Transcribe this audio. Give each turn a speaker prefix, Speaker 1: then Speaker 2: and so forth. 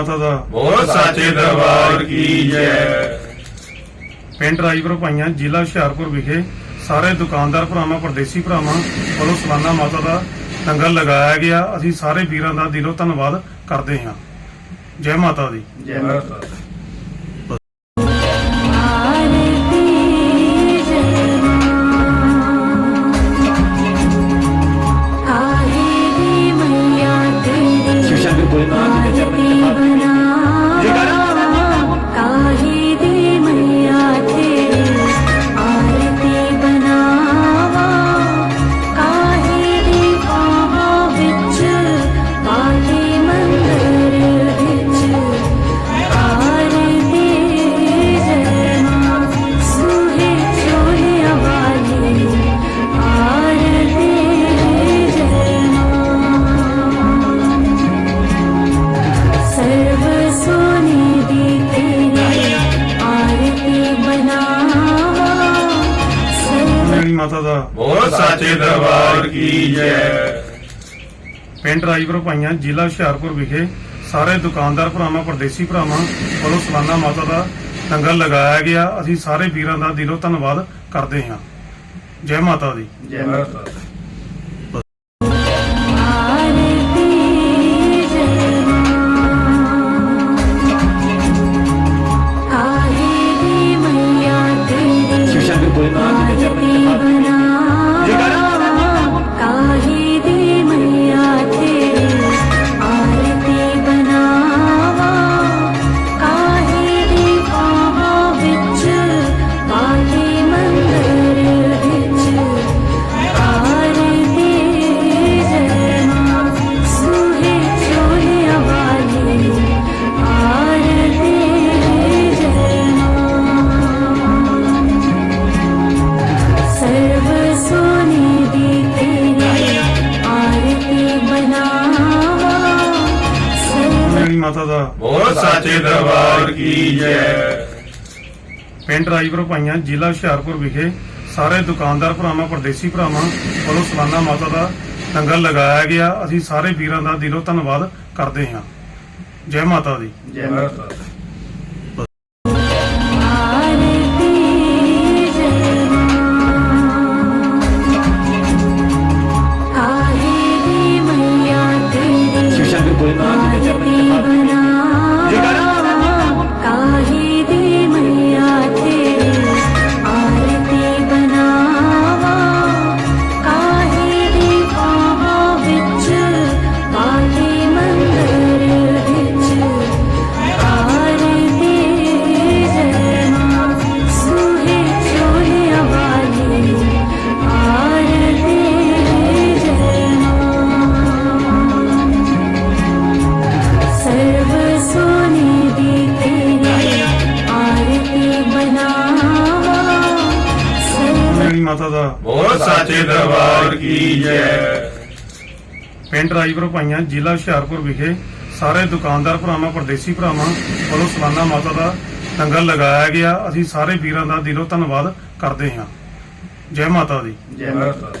Speaker 1: ਮਾਤਾ ਦਾ।
Speaker 2: ਬੋਲ ਸਾਚੇ ਦਰਬਾਰ ਕੀ ਜੈ।
Speaker 1: ਪਿੰਡ ਰਾਜਪੁਰ ਭਾਈਆਂ ਜ਼ਿਲ੍ਹਾ ਹੁਸ਼ਿਆਰਪੁਰ ਵਿਖੇ ਸਾਰੇ ਦੁਕਾਨਦਾਰ ਭਰਾਵਾਂ ਪਰਦੇਸੀ ਭਰਾਵਾਂ ਵੱਲੋਂ ਸਾਲਾਨਾ ਮਾਤਾ ਦਾ ਲੰਗਰ ਲਗਾਇਆ ਗਿਆ। ਅਸੀਂ ਸਾਰੇ ਵੀਰਾਂ ਦਾ ਦਿਲੋਂ ਧੰਨਵਾਦ ਕਰਦੇ ਹਾਂ। ਜੈ ਮਾਤਾ ਦੀ।
Speaker 2: ਜੈ ਮਾਤਾ
Speaker 3: तेरी आरती बना काहे दे मैया
Speaker 1: ਦਾ।
Speaker 2: ਬਹੁਤ ਸਾਚੇ ਦਰਬਾਰ ਕੀ ਜੈ।
Speaker 1: ਪਿੰਡ ਰਾਈਪੁਰ ਭਾਈਆਂ ਜ਼ਿਲ੍ਹਾ ਹੁਸ਼ਿਆਰਪੁਰ ਵਿਖੇ ਸਾਰੇ ਦੁਕਾਨਦਾਰ ਭਰਾਵਾਂ ਪਰਦੇਸੀ ਭਰਾਵਾਂ ਵੱਲੋਂ ਸਲਾਨਾ ਮਾਤਾ ਦਾ ਲੰਗਰ ਲਗਾਇਆ ਗਿਆ। ਅਸੀਂ ਸਾਰੇ ਵੀਰਾਂ ਦਾ ਦਿਲੋਂ ਧੰਨਵਾਦ ਕਰਦੇ ਹਾਂ। ਜੈ ਮਾਤਾ ਦੀ।
Speaker 2: ਜੈ ਮਾਤਾ
Speaker 3: ਦੀ।
Speaker 1: Thank you. ਸਦਾ।
Speaker 2: ਬੋਲ ਸਾਚੇ ਦਰਬਾਰ ਕੀ ਜੈ।
Speaker 1: ਪਿੰਡ ਰਾਈਪੁਰ ਭਾਈਆਂ ਜ਼ਿਲ੍ਹਾ ਹੁਸ਼ਿਆਰਪੁਰ ਵਿਖੇ ਸਾਰੇ ਦੁਕਾਨਦਾਰ ਭਰਾਵਾਂ ਪਰਦੇਸੀ ਭਰਾਵਾਂ ਵੱਲੋਂ ਸਲਾਨਾ ਮਾਤਾ ਦਾ ਲੰਗਰ ਲਗਾਇਆ ਗਿਆ। ਅਸੀਂ ਸਾਰੇ ਵੀਰਾਂ ਦਾ ਦਿਲੋਂ ਧੰਨਵਾਦ ਕਰਦੇ ਹਾਂ। ਜੈ ਮਾਤਾ ਦੀ।
Speaker 2: ਜੈ ਮਾਤਾ
Speaker 3: Thank
Speaker 1: you. ਮਾਤਾ ਦਾ।
Speaker 2: ਬੋਲ ਸਾਚੇ ਦਰਬਾਰ ਕੀ ਜੈ।
Speaker 1: ਪਿੰਡ ਰਾਜਪੁਰ ਭਾਈਆਂ ਜ਼ਿਲ੍ਹਾ ਹੁਸ਼ਿਆਰਪੁਰ ਵਿਖੇ ਸਾਰੇ ਦੁਕਾਨਦਾਰ ਭਰਾਵਾਂ ਪਰਦੇਸੀ ਭਰਾਵਾਂ ਵੱਲੋਂ ਸਾਲਾਨਾ ਮਾਤਾ ਦਾ ਲੰਗਰ ਲਗਾਇਆ ਗਿਆ। ਅਸੀਂ ਸਾਰੇ ਵੀਰਾਂ ਦਾ ਦਿਲੋਂ ਧੰਨਵਾਦ ਕਰਦੇ ਹਾਂ। ਜੈ ਮਾਤਾ ਦੀ।
Speaker 2: ਜੈ ਮਾਤਾ